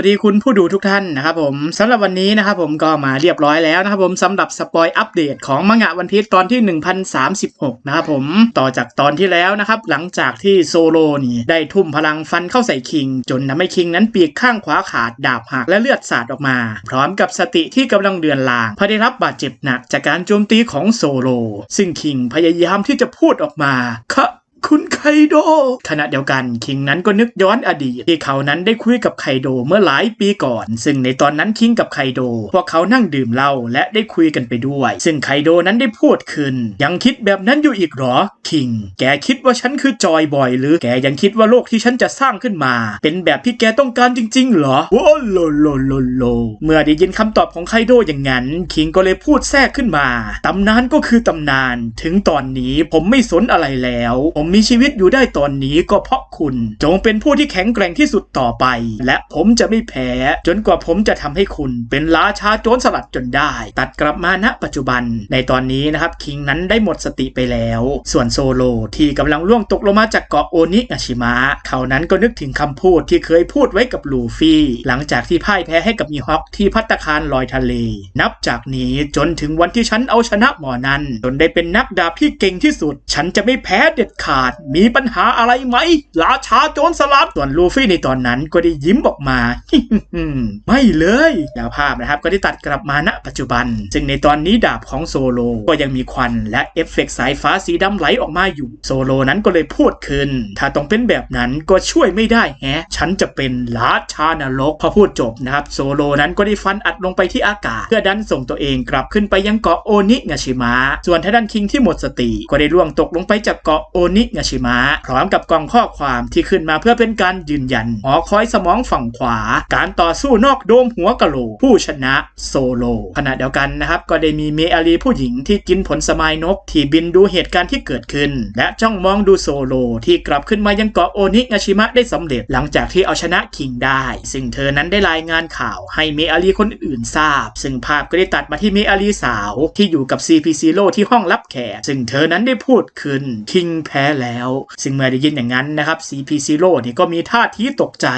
วัสดีคุณผู้ดูทุกท่านนะครับผมสำหรับวันนี้นะครับผมก็มาเรียบร้อยแล้วนะครับผมสำหรับสปอยอัปเดตของมังงะวันพีชตอนที่ 1036 นะครับผมต่อจากตอนที่แล้วนะครับหลังจากที่โซโลนี่ได้ทุ่มพลังฟันเข้าใส่คิง จนทำให้คิงนั้นปีกข้างขวาขาดดาบหักและเลือดสาดออกมา พร้อมกับสติที่กำลังเดือนลางพราะได้รับบาดเจ็บหนักจากการโจมตีของโซโล ซึ่งคิงพยายามที่จะพูดออกมาคะ คุณไคโด ขณะเดียวกันคิงนั้นก็นึกย้อนอดีต ที่เขานั้นได้คุยกับไคโดเมื่อหลายปีก่อน ซึ่งในตอนนั้นคิงกับไคโด พวกเขานั่งดื่มเหล้าและได้คุยกันไปด้วย ซึ่งไคโดนั้นได้พูดขึ้น ยังคิดแบบนั้นอยู่อีกหรอ คิง แกคิดว่าฉันคือจอยบอย หรือแกยังคิดว่าโลกที่ฉันจะสร้างขึ้นมา เป็นแบบที่แกต้องการจริง ๆ เหรอโอ้โลโลโลโลเมื่อได้ยินคำตอบของไคโดอย่างนั้น คิงก็เลยพูดแทรกขึ้นมาตำนานก็คือตำนาน ถึงตอนนี้ผมไม่สนอะไรแล้วผมมีชีวิตอยู่ได้ตอนนี้ก็เพราะคุณ จงเป็นผู้ที่แข็งแกร่งที่สุดต่อไป และผมจะไม่แพ้ จนกว่าผมจะทำให้คุณ เป็นราชาโจรสลัดจนได้ ตัดกลับมาณปัจจุบัน ในตอนนี้นะครับคิงนั้นได้หมดสติไปแล้ว ส่วนโซโลที่กำลังล่วงตกลงมาจากเกาะโอนิอาชิมะเขานั้นก็นึกถึงคำพูดที่เคยพูดไว้กับลูฟี่ หลังจากที่พ่ายแพ้ให้กับมีฮอคที่พัตตาคารลอยทะเล นับจากนี้จนถึงวันที่ฉันเอาชนะหมอนั้น จนได้เป็นนักดาบที่เก่งที่สุด ฉันจะไม่แพ้เด็ดขาดมีปัญหาอะไรไหม ราชาโจรสลัดส่วนลูฟี่ในตอนนั้นก็ได้ยิ้มออกมาไม่เลยแล้วภาพนะครับก็ได้ตัดกลับมาณปัจจุบัน ซึ่งในตอนนี้ดาบของโซโลก็ยังมีควันและเอฟเฟกต์สายฟ้าสีดำไหลออกมาอยู่โซโลนั้นก็เลยพูดขึ้น ถ้าต้องเป็นแบบนั้นก็ช่วยไม่ได้แฮะ ฉันจะเป็นราชานรกพอพูดจบนะครับ โซโลนั้นก็ได้ฟันอัดลงไปที่อากาศ เพื่อดันส่งตัวเองกลับขึ้นไปยังเกาะโอนิงาชิมะส่วนทาด้านคิงที่หมดสติก็ได้ร่วงตกลงไปจากเกาะโอนิงาชิมะ พร้อมกับกองข้อความที่ขึ้นมาเพื่อเป็นการยืนยันหอคอยสมองฝั่งขวา การต่อสู้นอกโดมหัวกะโหลกผู้ชนะโซโลขณะเดียวกันนะครับก็ได้มีเมอารีผู้หญิงที่กินผลสมายนกที่บินดูเหตุการณ์ที่เกิดขึ้น และจ้องมองดูโซโลที่กลับขึ้นมายังเกาะโอนิงาชิมะได้สำเร็จหลังจากที่เอาชนะคิงได้ ซึ่งเธอนั้นได้รายงานข่าวให้เมอารีคนอื่นทราบ ซึ่งภาพก็ได้ตัดมาที่เมอารีสาวที่อยู่กับ CP Zero ที่ห้องรับแขกซึ่งเธอนั้นได้พูดขึ้นคิงแพ้แล้ว ซึ่งเมื่อได้ยินอย่างนั้นนะครับ CP Zero นี่ก็มีท่าทีตกใจ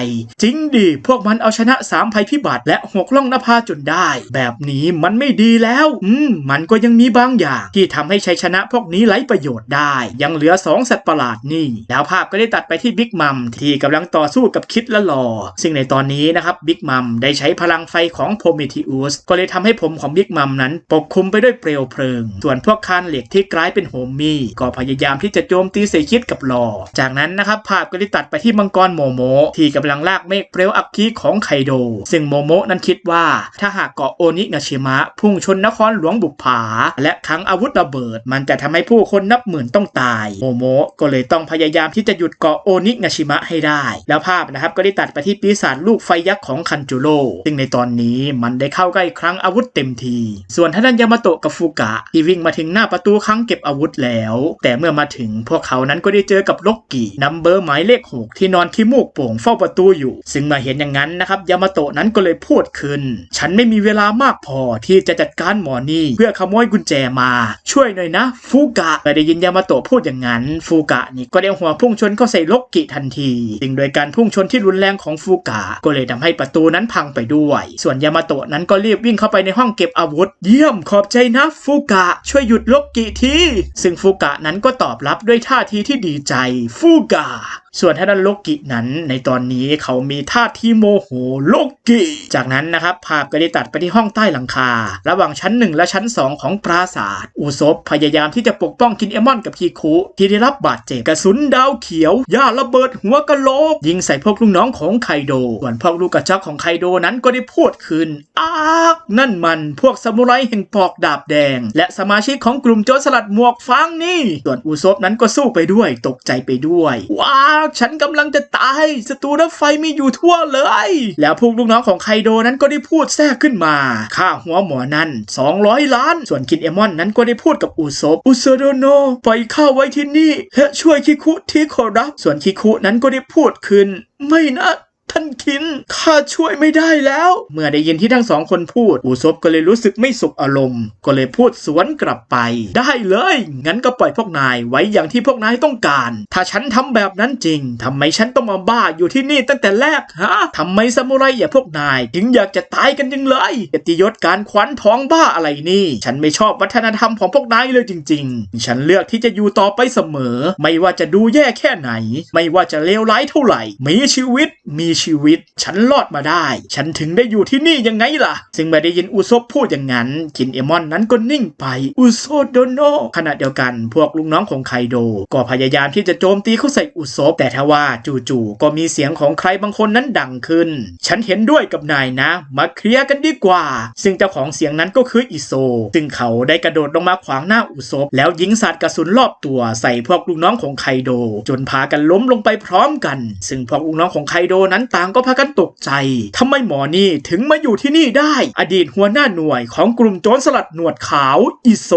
จริงดิพวกมันเอาชนะสามภัยพิบัติและหกล่องนภาจนได้ แบบนี้มันไม่ดีแล้ว อืม มันก็ยังมีบางอย่างที่ทำให้ชัยชนะพวกนี้ไร้ประโยชน์ได้ ยังเหลือสองสัตว์ประหลาดนี่ แล้วภาพก็ได้ตัดไปที่บิ๊กมัมที่กำลังต่อสู้กับคิดและหลอ ซึ่งในตอนนี้นะครับบิ๊กมัมได้ใช้พลังไฟของโพมิทิอุสก็เลยทำให้ผมของบิ๊กมัมนั้น ปกคลุมไปด้วยเปลวเพลิง ส่วนพวกคานเหล็กที่กลายเป็นโฮมมี่ก็พยายามที่จะโจมตีใส่คิดกับลอจากนั้นนะครับภาพก็ได้ตัดไปที่มังกรโมโมที่กำลังลากเมฆเปลวอัคคีของไคโด ซึ่งโมโมนั้นคิดว่า ถ้าหากเกาะโอนิงาชิมะ พุ่งชนนครหลวงบุปผา และขังอาวุธระเบิด มันจะทำให้ผู้คนนับหมื่นต้องตาย โมโมก็เลยต้องพยายามที่จะหยุดเกาะโอนิงาชิมะให้ได้ แล้วภาพนะครับก็ได้ตัดไปที่ปีศาจลูกไฟยักษ์ของคันจูโร่ซึ่งในตอนนี้มันได้เข้าใกล้ครั้งอาวุธเต็มที ส่วนท่านยามาโตะกับฟูกะที่วิ่งมาถึงหน้าประตูครั้งเก็บอาวุธแล้ว แต่เมื่อมาถึงพวกเขานั้นก็ได้เจอกับล็อกกี้นัมเบอร์หมายเลขหกที่นอนขี้มูกโป่งเฝ้าประตูอยู่ ซึ่งมาเห็นอย่างนั้นนะครับยามาโตะนั้นก็เลยพูดขึ้น ฉันไม่มีเวลามากพอที่จะจัดการหมอนี่เพื่อขโมยกุญแจมา ช่วยหน่อยนะ ฟูกะแต่ได้ยินยามาโตะพูดอย่างนั้น ฟูกะนี่ก็ได้หัวพุ่งชนเข้าใส่ล็อกกี้ทันทีซึ่งโดยการพุ่งชนที่รุนแรงของฟูกะก็เลยทำให้ประตูนั้นพังไปด้วย ส่วนยามาโตะนั้นก็รีบวิ่งเข้าไปในห้องเก็บอาวุธ เยี่ยมขอบใจนะฟูกะช่วยหยุดล็อกกี้ทีซึ่งฟูกะนั้นก็ตอบรับด้วยท่าทีที่ดีใจ ฟูกาส่วนท่านโลกินั้นในตอนนี้เขามีท่าทีโมโหโลกิ จากนั้นนะครับภาพก็ได้ตัดไปที่ห้องใต้หลังคา ระหว่างชั้นหนึ่งและชั้นสองของปราสาทอุซบพยายามที่จะปกป้องคินเอมอนกับคีคุที่ได้รับบาดเจ็บกระสุนดาวเขียวย่าระเบิดหัวกะโหลก ยิงใส่พวกลูกน้องของไคโดส่วนพวกลูกกระจอกของไคโดนั้นก็ได้พูดขึ้นอากนั่นมันพวกซามูไรแห่งปอกดาบแดง และสมาชิกของกลุ่มโจรสลัดหมวกฟางนี่ส่วนอุซบนั้นก็สู้ไปด้วยตกใจไปด้วยว้าฉันกำลังจะตายศัตรูรถไฟมีอยู่ทั่วเลย แล้วพวกลูกน้องของไคโดนั้นก็ได้พูดแทรกขึ้นมา ค่าหัวหมอนั้น 200 ล้าน ส่วนคินเอมอนนั้นก็ได้พูดกับอุซบอุซโดโนปล่อยข้าไว้ที่นี่และช่วยคิคุที่ขอรับ ส่วนคิคุนั้นก็ได้พูดขึ้น ไม่นะ ท่านคินข้าช่วยไม่ได้แล้ว เมื่อได้ยินที่ทั้งสองคนพูด อุซบก็เลยรู้สึกไม่สุขอารมณ์ ก็เลยพูดสวนกลับไป ได้เลย งั้นก็ปล่อยพวกนายไว้อย่างที่พวกนายต้องการ ถ้าฉันทำแบบนั้นจริงทำไมฉันต้องมาบ้าอยู่ที่นี่ตั้งแต่แรกฮะทำไมซามูไรอย่างพวกนาย ถึงอยากจะตายกันยังเลยเกียรติยศการขวัญท้องบ้าอะไรนี่ ฉันไม่ชอบวัฒนธรรมของพวกนายเลยจริง ๆ ฉันเลือกที่จะอยู่ต่อไปเสมอ ไม่ว่าจะดูแย่แค่ไหน ไม่ว่าจะเลวร้ายเท่าไหร่ มีชีวิตมีชีวิต ฉันรอดมาได้ ฉันถึงได้อยู่ที่นี่ยังไงล่ะ ซึ่งเมื่อได้ยินอุซบพูดอย่างนั้น คินเอมอนนั้นก็นิ่งไป อุโซโดโนขณะเดียวกันพวกลูกน้องของไคโด ก็พยายามที่จะโจมตีเข้าใส่อุซบแต่ทว่าจู่ๆก็มีเสียงของใครบางคนนั้นดังขึ้น ฉันเห็นด้วยกับนายนะ มาเคลียร์กันดีกว่า ซึ่งเจ้าของเสียงนั้นก็คืออิโซ ซึ่งเขาได้กระโดดลงมาขวางหน้าอุซบแล้วยิงสาดกระสุนรอบตัวใส่พวกลูกน้องของไคโด จนพากันล้มลงไปพร้อมกัน ซึ่งพวกลูกน้องของไคโดนั้นต่างก็พากันตกใจทำไมหมอนี่ถึงมาอยู่ที่นี่ได้ อดีตหัวหน้าหน่วยของกลุ่มโจรสลัดหนวดขาวอิโซ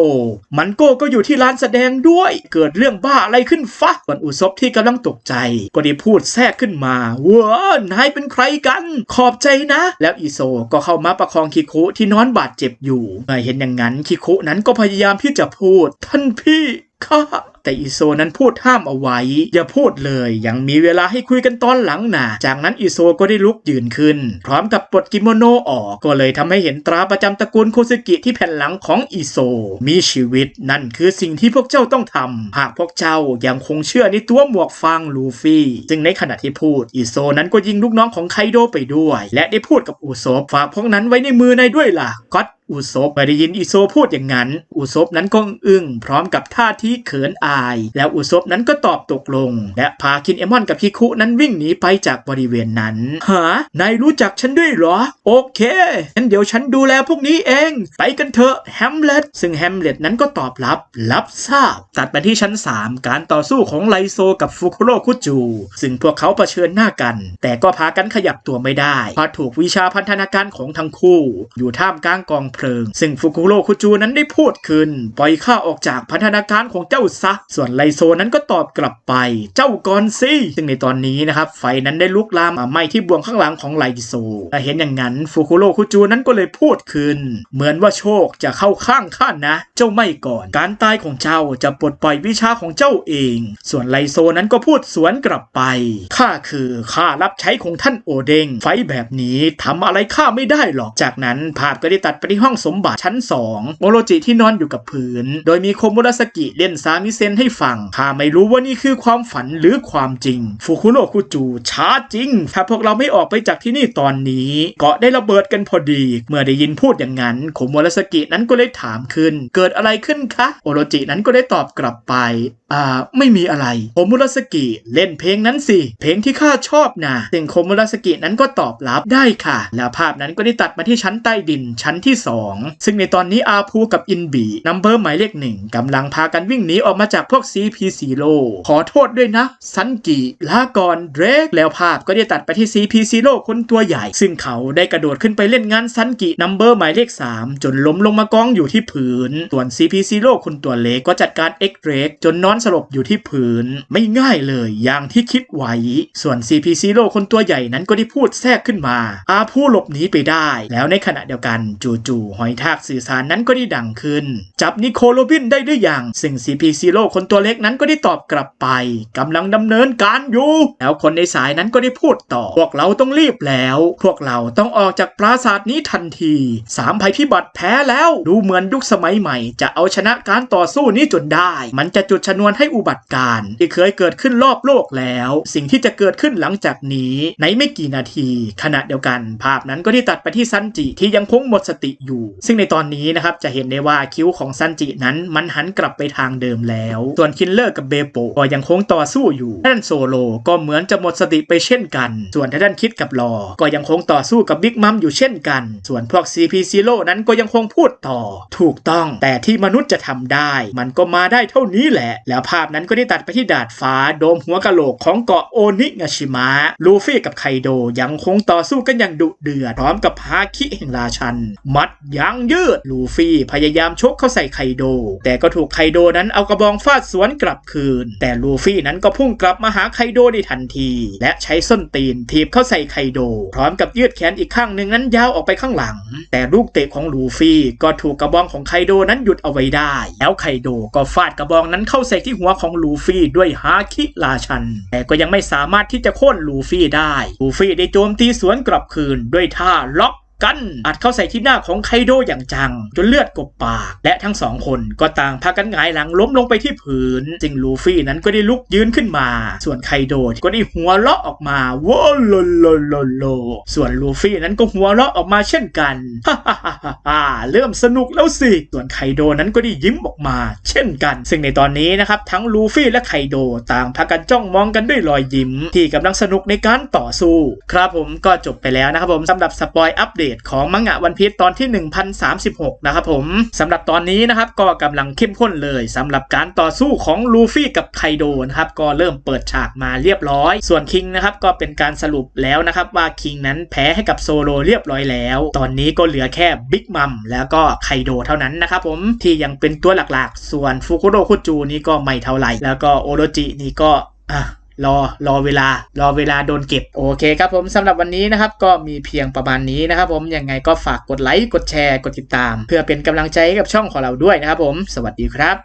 มันโก้ก็อยู่ที่ร้านแสดงด้วย เกิดเรื่องบ้าอะไรขึ้นฟะส่วนอุซบที่กำลังตกใจ ก็ได้พูดแทรกขึ้นมาเว้านายเป็นใครกัน ขอบใจนะ แล้วอิโซก็เข้ามาประคองคิคุที่นอนบาดเจ็บอยู่เมื่อเห็นอย่างนั้นคิคุนั้นก็พยายามที่จะพูด ท่านพี่ข้า แต่อิโซนั้นพูดห้ามเอาไว้ อย่าพูดเลย ยังมีเวลาให้คุยกันตอนหลังนะจากนั้นอิโซก็ได้ลุกยืนขึ้น พร้อมกับปลดกิโมโนออก ก็เลยทำให้เห็นตราประจำตระกูลโคซึกิที่แผ่นหลังของอิโซ มีชีวิตนั่นคือสิ่งที่พวกเจ้าต้องทำหากพวกเจ้ายังคงเชื่อในตัวหมวกฟางลูฟี่ซึ่งในขณะที่พูดอิโซนั้นก็ยิงลูกน้องของไคโดไปด้วย และได้พูดกับอุโซบฝากพวกนั้นไว้ในมือนายด้วยล่ะก็อุซบเมื่อได้ยินอิโซพูดอย่างนั้น อุซบนั้นก็อึ้งพร้อมกับท่าทีเขินอาย แล้วอุซบนั้นก็ตอบตกลง และพาคินเอมอนกับคิคุนั้นวิ่งหนีไปจากบริเวณนั้นฮะนายรู้จักฉันด้วยเหรอ โอเคงั้นเดี๋ยวฉันดูแลพวกนี้เอง ไปกันเถอะแฮมเล็ตซึ่งแฮมเล็ตนั้นก็ตอบรับ รับทราบ ตัดไปที่ชั้น 3 การต่อสู้ของไลโซกับฟุคุโรคุจู ซึ่งพวกเขาเผชิญหน้ากัน แต่ก็พากันขยับตัวไม่ได้เพราะถูกวิชาพันธนาการของทั้งคู่ อยู่ท่ามกลางกองเพลิง ซึ่งฟุคุโรคุจูนั้นได้พูดขึ้น ปล่อยข้าออกจากพันธนาการของเจ้าซะส่วนไลโซนั้นก็ตอบกลับไป เจ้าก่อนสิซึ่งในตอนนี้นะครับไฟนั้นได้ลุกลามมาไหม้ที่บ่วงข้างหลังของไลโซแต่เห็นอย่างนั้นฟุคุโรคุจูนั้นก็เลยพูดขึ้น เหมือนว่าโชคจะเข้าข้างข้านะ เจ้าไม่ก่อน การตายของเจ้าจะปลดปล่อยวิชาของเจ้าเอง ส่วนไลโซนั้นก็พูดสวนกลับไปข้าคือข้ารับใช้ของท่านโอเดงไฟแบบนี้ทำอะไรข้าไม่ได้หรอก จากนั้นภาพก็ได้ตัดไปที่ห้องสมบัติชั้นสองโมโรจิที่นอนอยู่กับพื้น โดยมีโคโมราสกิเล่นซามิเซนให้ฟังข้าไม่รู้ว่านี่คือความฝันหรือความจริง ฟูคุโนะคุจูช้าจริง ถ้าพวกเราไม่ออกไปจากที่นี่ตอนนี้ เกาะได้ระเบิดกันพอดี เมื่อได้ยินพูดอย่างนั้นโคโมรสกินั้นก็เลยถามขึ้น เกิดอะไรขึ้นคะ โอโรจินั้นก็ได้ตอบกลับไป อ่าไม่มีอะไรโคโมราสกิเล่นเพลงนั้นสิ เพลงที่ข้าชอบนะซึ่งโคโมราสกินั้นก็ตอบรับได้ค่ะ แล้วภาพนั้นก็ได้ตัดมาที่ชั้นใต้ดินชั้นที่ 2 ซึ่งในตอนนี้อาพูกับอินบีนัมเบอร์หมายเลขหนึ่งกำลังพากันวิ่งหนีออกมาจากพวก CP ซีโร่ขอโทษด้วยนะ ซันกิลาก่อนเดรกแล้วภาพก็ได้ตัดไปที่ CP ซีโร่คนตัวใหญ่ ซึ่งเขาได้กระโดดขึ้นไปเล่นงานซันกินัมเบอร์หมายเลข 3 จนล้มลงมากองอยู่ที่พื้นส่วน CP ซีโร่คนตัวเล็กก็จัดการ X เรกจนนอนสลบอยู่ที่พื้น ไม่ง่ายเลยอย่างที่คิดไว้ ส่วน CP ซีโร่คนตัวใหญ่นั้นก็ได้พูดแทรกขึ้นมา อาผู้หลบหนีไปได้ แล้วในขณะเดียวกันจู่ๆหอยทากสื่อสารนั้นก็ได้ดังขึ้น จับนิโคโรบินได้หรือยังซึ่ง CP ซีโร่คนตัวเล็กนั้นก็ได้ตอบกลับไปกำลังดำเนินการอยู่ แล้วคนในสายนั้นก็ได้พูดต่อ พวกเราต้องรีบแล้ว พวกเราต้องออกจากปราสาทนี้ทันทีสามภัยพิบัติแพ้แล้ว ดูเหมือนยุคสมัยใหม่ จะเอาชนะการต่อสู้นี้จนได้ มันจะจุดชนวนให้อุบัติการที่เคยเกิดขึ้นรอบโลกแล้ว สิ่งที่จะเกิดขึ้นหลังจากนี้ในไม่กี่นาที ขณะเดียวกัน ภาพนั้นก็ได้ตัดไปที่ซันจิที่ยังคงหมดสติอยู่ ซึ่งในตอนนี้นะครับจะเห็นได้ว่าคิ้วของซันจินั้นมันหันกลับไปทางเดิมแล้ว ส่วนคินเลอร์กับเบโปก็ยังคงต่อสู้อยู่ด้านโซโลก็เหมือนจะหมดสติไปเช่นกัน ส่วนทางด้านคิดกับลอ ก็ยังคงต่อสู้กับบิ๊กมัมอยู่เช่นกัน ส่วนพวก CP ซีโร่นั้นก็ยังคงพูดต่อ ถูกต้อง แต่ที่มนุษย์จะทำได้ มันก็มาได้เท่านี้แหละ และแล้วภาพนั้นก็ได้ตัดไปที่ดาดฟ้าโดมหัวกะโหลกของเกาะโอนิงาชิมะลูฟี่กับไคโดยังคงต่อสู้กันอย่างดุเดือดพร้อมกับฮาคิแห่งราชัน มัดยางยืดลูฟี่พยายามชกเข้าใส่ไคโด แต่ก็ถูกไคโดนั้นเอากระบองฟาดสวนกลับคืน แต่ลูฟี่นั้นก็พุ่งกลับมาหาไคโดในทันที และใช้ส้นตีนทีบเข้าใส่ไคโด พร้อมกับยืดแขนอีกข้างหนึ่งนั้นยาวออกไปข้างหลัง แต่ลูกเตะของลูฟี่ก็ถูกกระบองของไคโดนั้นหยุดเอาไว้ได้ แล้วไคโดก็ฟาดกระบองนั้นเข้าใส่ที่หัวของลูฟี่ด้วยฮาคิราชัน แต่ก็ยังไม่สามารถที่จะโค่นลูฟี่ได้ ลูฟี่ได้โจมตีสวนกลับคืนด้วยท่าล็อก กันอัดเข้าใส่ที่หน้าของไคโดอย่างจัง จนเลือดกบปาก และทั้งสองคนก็ต่างพากันหงายหลังล้มลงไปที่พื้นจึงลูฟี่นั้นก็ได้ลุกยืนขึ้นมา ส่วนไคโดก็ได้หัวเราะออกมาว้าโลโลโลโลส่วนลูฟี่นั้นก็หัวเราะออกมาเช่นกันฮ่าฮ่าฮ่าฮ่าฮ่าเริ่มสนุกแล้วสิส่วนไคโดนั้นก็ได้ยิ้มออกมา เช่นกัน ซึ่งในตอนนี้นะครับทั้งลูฟี่และไคโดต่างพากันจ้องมองกันด้วยรอยยิ้ม ที่กำลังสนุกในการต่อสู้ ครับผมก็จบไปแล้วนะครับผมสำหรับสปอยอัปเดตของมังงะวันพี e ตอนที่ 1036 นะครับผมสำหรับตอนนี้นะครับก็กำลังเข้มข้นเลยสำหรับการต่อสู้ของลูฟี่กับไคโดนะครับก็เริ่มเปิดฉากมาเรียบร้อย ส่วนคิงนะครับก็เป็นการสรุปแล้วนะครับว่าคิงนั้นแพ้ให้กับโซโลเรียบร้อยแล้ว ตอนนี้ก็เหลือแค่บิ๊กมัมแล้วก็ไคโดเท่านั้นนะครับผมที่ยังเป็นตัวหลักๆ ส่วนฟุกุโรคุจูนี่ก็ไม่เท่าไหร่ แล้วก็โอโรจินี่ก็อะ รอรอเวลารอเวลาโดนเก็บ โอเคครับผมสำหรับวันนี้นะครับ ก็มีเพียงประมาณนี้นะครับผมยังไงก็ฝากกดไลค์กดแชร์กดติดตาม เพื่อเป็นกำลังใจให้กับช่องของเราด้วยนะครับผม สวัสดีครับ